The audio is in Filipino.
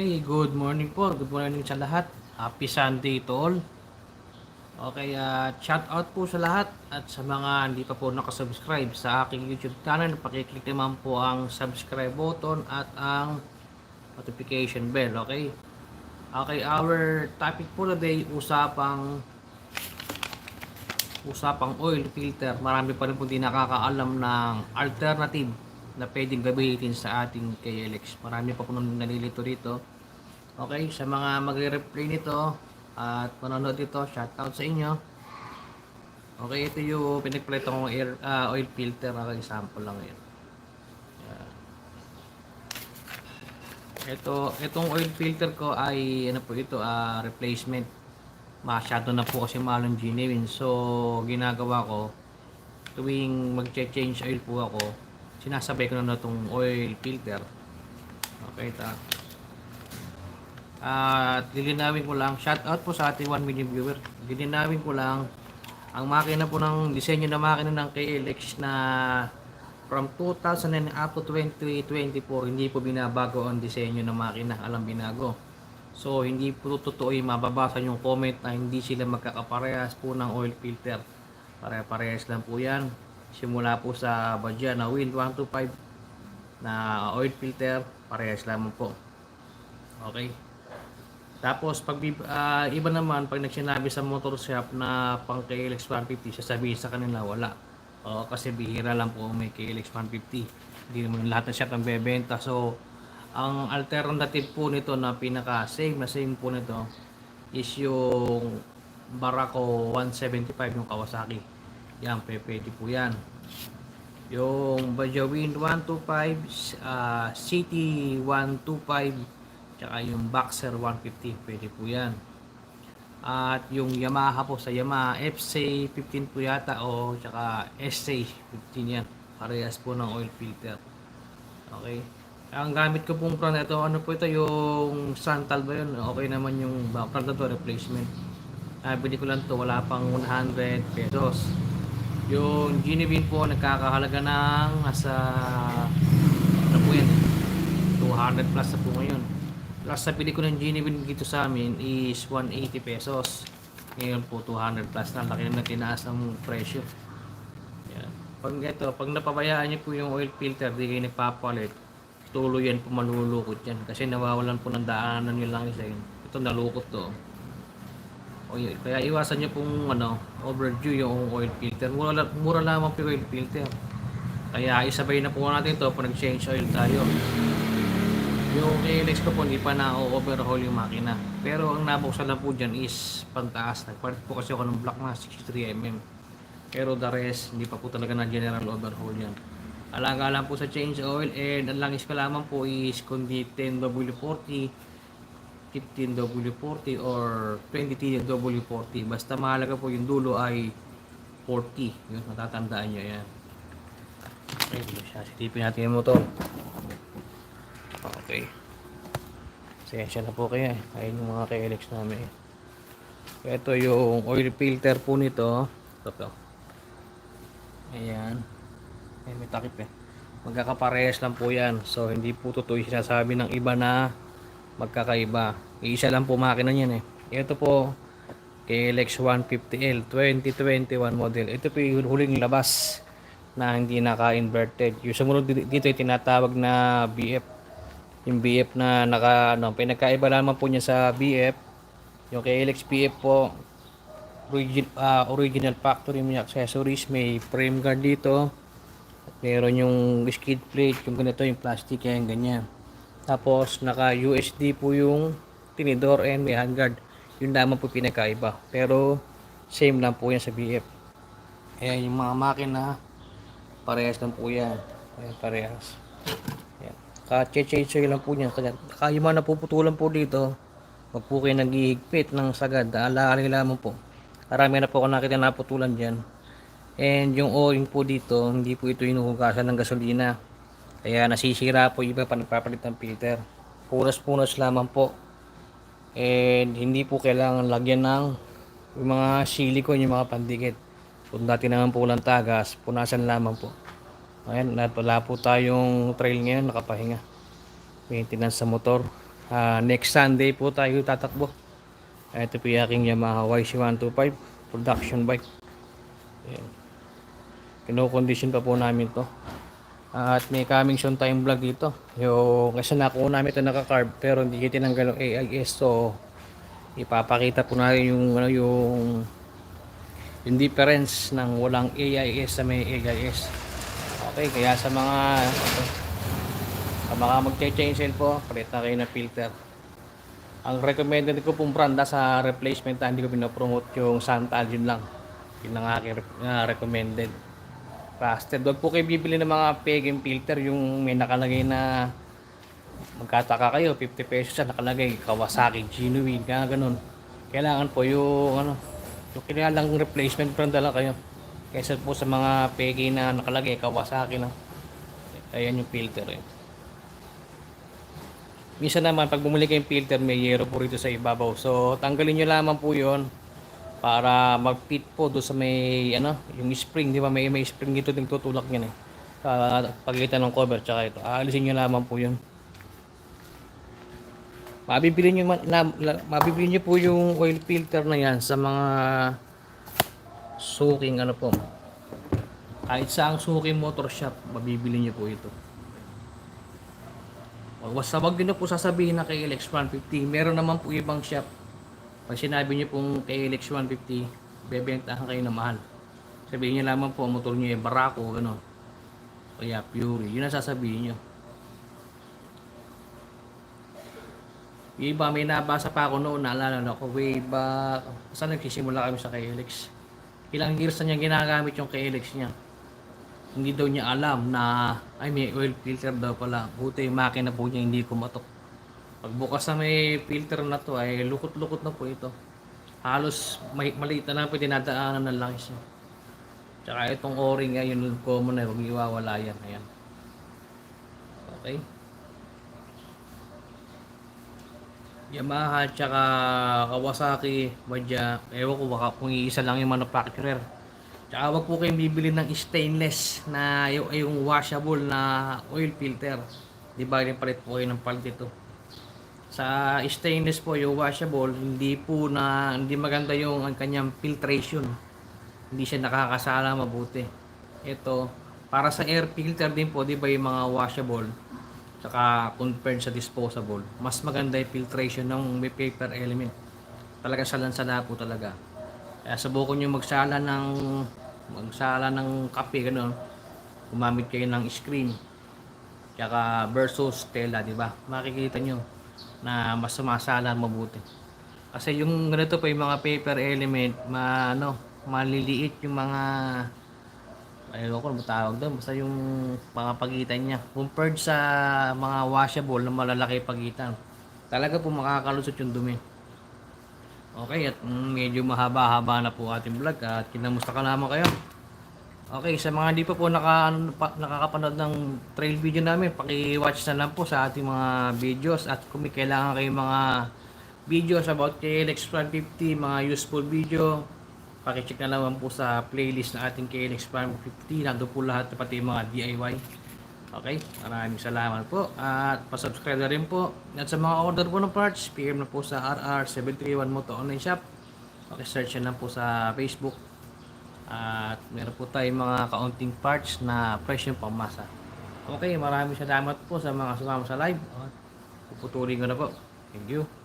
Okay, good morning po. Good morning sa lahat. Happy Sunday to all. Okay, at shout out po sa lahat at sa mga hindi pa po nakasubscribe sa aking YouTube channel, pakiclick naman po ang subscribe button at ang notification bell, okay? Okay, our topic po today, usapang usapang oil filter. Marami pa rin po di nakakaalam ng alternative na pwedeng gamitin sa ating KLX. Marami pa po nalilito rito. Okay, sa mga magre-replay nito at manonood dito, shoutout sa inyo. Okay, ito yung pinagpalit kong air, ah, oil filter. Okay, sample lang. Yan. Ito, itong oil filter ko ay ano po ito, ah, replacement. Masyado na po kasi mahal ang genuine. So, ginagawa ko tuwing mag-change oil po ako, sinasabay ko na itong oil filter. Okay, ta. At lilinawin ko lang, shout out po sa ating 1 million viewer. Lilinawin ko lang ang makina po ng disenyo na makina ng KLX na from 2009 up to 2024 hindi po binabago ang disenyo ng makina, alam binago. So hindi po totoo yung mababasa yung comment na hindi sila magkakaparehas po ng oil filter. Pare-parehas lang po yan. Simula po sa Badya na Wind 125 na oil filter, parehas lamang po. Okay. Tapos pag ah, iba naman pag nagsinabi sa motor shop na pang KLX 150, sasabihin sa kanila wala. O kasi bihira lang po may KLX 150. Hindi naman lahat ng shop ang bebenta. So ang alternative po nito na pinaka same na same po nito is yung Barako 175 yung Kawasaki. Yan, pwede po yan. Yung Bajawin 125, ah, City 125, tsaka yung Boxer 150, pwede po yan. At yung Yamaha po sa Yamaha FC15 po yata o tsaka SC15 yan. Parehas po ng oil filter. Okay. Ang gamit ko pong brand ito, ano po ito, yung Santal ba yun? Okay naman yung brand na to, replacement. Ah, bili ko lang to, wala pang 100 pesos. Yung Genevieve po, nagkakahalaga ng nasa, ano po yan, 200 plus na po ngayon. Last na pili ko ng Genevieve dito sa amin is 180 pesos. Ngayon po 200 plus na, laki na tinaas ng presyo. Yan. Pag ito, pag napabayaan niyo po yung oil filter, di kayo nagpapalit, tuloy yan po malulukot yan. Kasi nawawalan po ng daanan nyo lang isa yun. Ito nalukot to. O yun. Kaya iwasan nyo pong ano, overdue yung oil filter. Mura, mura lamang po oil filter. Kaya isabay na po natin to pag nag-change oil tayo. Yung KLX ko po hindi pa na-overhaul yung makina. Pero ang nabuksan lang po dyan is pantaas. Nagpalit po kasi ako ng block na 63mm. Pero the rest, hindi pa po talaga na general overhaul yan. Alaga lang po sa change oil and ang langis ko lamang po is kundi 10W40, 15W40 or 20TW40. Basta mahalaga po yung dulo ay 40. Yun, matatandaan nyo yan. Okay, siya. Silipin natin yung motor. Okay. Sensya na po kayo eh. Ayun yung mga KLX namin eh. Ito yung oil filter po nito. Ito po. Ayan. Ay, may takip eh. Magkakaparehas lang po yan. So, hindi po totoo yung sinasabi ng iba na magkakaiba. Iisa lang po makina yan eh. Ito po, KLX 150L 2021 model. Ito po yung huling labas na hindi naka-inverted. Yung sumunod di- dito ay tinatawag na BF. Yung BF na naka, ano, pinagkaiba lamang po niya sa BF. Yung KLX BF po, origin, ah, original factory may accessories, may frame guard dito. Meron yung skid plate, yung ganito, yung plastic yan, ganyan. Tapos, naka USD po yung tinidor and may handguard. Yun lamang po pinakaiba. Pero, same lang po yan sa BF. Ayan, yung mga makina, parehas lang po yan. Ayan, parehas. Ayan. Ka-change lang po niyan. Kaya, kaya mga napuputulan po dito, wag po kayo naghihigpit ng sagad. Alaalay lamang po. Marami na po ako nakita naputulan dyan. And yung o-ring po dito, hindi po ito inuhugasan ng gasolina. Kaya nasisira po iba pa nagpapalit ng filter. Punas-punas lamang po. And hindi po kailangan lagyan ng yung mga silicone, yung mga pandikit. Kung dati naman po lang tagas, punasan lamang po. Ayan, wala po tayong trail ngayon, nakapahinga. Maintenance sa motor. Ah, next Sunday po tayo tatakbo. Ito po yung aking Yamaha YC125 production bike. Ayan. Kino-condition pa po namin to. At may coming soon tayong vlog dito. Yung kasi nakuha namin ito naka-carb pero hindi kita tinanggal yung AIS so ipapakita po natin yung ano yung yung difference ng walang AIS sa may AIS. Okay, kaya sa mga sa mga magche-change oil po, palit na kayo ng filter. Ang recommended ko pong brand sa replacement hindi ko pinopromote yung Santa yun lang. Yun ang aking ah, recommended. Trusted. Huwag po kayo bibili ng mga peging filter yung may nakalagay na magkataka kayo, 50 pesos siya nakalagay, Kawasaki, Genuine, kaya ganun. Kailangan po yung ano, yung kailangan replacement brand lang kayo. Kaysa po sa mga pegi na nakalagay, Kawasaki na. Ayan yung filter eh. Minsan naman, pag bumili kayong filter, may yero po rito sa ibabaw. So, tanggalin nyo lamang po yon para mag-fit po doon sa may, ano, yung spring, di ba? May, may spring dito din tutulak yan eh. Sa pagitan ng cover, tsaka ito. Aalisin nyo lamang po yun. Mabibili man- na, mabibili nyo po yung oil filter na yan sa mga suking ano po. Kahit sa ang suking motor shop, mabibili nyo po ito. Wag basta wag nyo po sasabihin na kay LX 150. Meron naman po ibang shop. Pag sinabi nyo pong kay LX 150, bebentahan kayo na mahal. Sabihin nyo lamang po, motor nyo ay Barako, gano'n. Kaya Fury. Yun ang sasabihin nyo. Yung iba, may nabasa pa ako noon, naalala na ako, way back. Saan nagsisimula kami sa KLX? Ilang years na niya ginagamit yung KLX niya. Hindi daw niya alam na, ay may oil filter daw pala. Buti yung makina po niya hindi kumatok. Pagbukas na may filter na to, ay lukot-lukot na po ito. Halos may, maliit na lang po dinadaanan ng langis niya. Tsaka itong o-ring, ay yun common na, huwag iwawala yan. Ayan. Okay. Yamaha tsaka Kawasaki, Badya, ewan ko baka kung iisa lang yung manufacturer. Tsaka wag po kayong bibili ng stainless na yung, yung washable na oil filter. Di ba rin palit po kayo ng palit ito. Sa stainless po yung washable, hindi po na hindi maganda yung ang kanyang filtration. Hindi siya nakakasala mabuti. Ito, para sa air filter din po, di ba yung mga washable, saka compared sa disposable, mas maganda yung filtration ng may paper element. Talaga salan-sala po talaga. Kaya subukan nyo magsala ng magsala ng kape gano'n. Gumamit kayo ng screen. Tsaka versus tela, di ba? Makikita nyo na mas sumasala mabuti. Kasi yung ganito pa yung mga paper element, ma, ano, maliliit yung mga ayoko ko tawag doon basta yung mga pagitan niya. Compared sa mga washable na malalaki pagitan talaga po makakalusot yung dumi. Okay at mm, medyo mahaba-haba na po ating vlog at kinamusta ka naman kayo okay sa mga hindi pa po naka, ano, pa, nakakapanood ng trail video namin paki-watch na lang po sa ating mga videos at kung may kailangan kayong mga videos about KLX 150 mga useful video Pakicheck na naman po sa playlist na ating KLX Farm 50. Nandun po lahat pati mga DIY. Okay, maraming salamat po. At pasubscribe na rin po. At sa mga order po ng parts, PM na po sa RR731 Moto Online Shop. Okay, search na po sa Facebook. At meron po tayong mga kaunting parts na presyong pamasa. Okay, maraming salamat po sa mga sumama sa live. Puputulin ko na po. Thank you.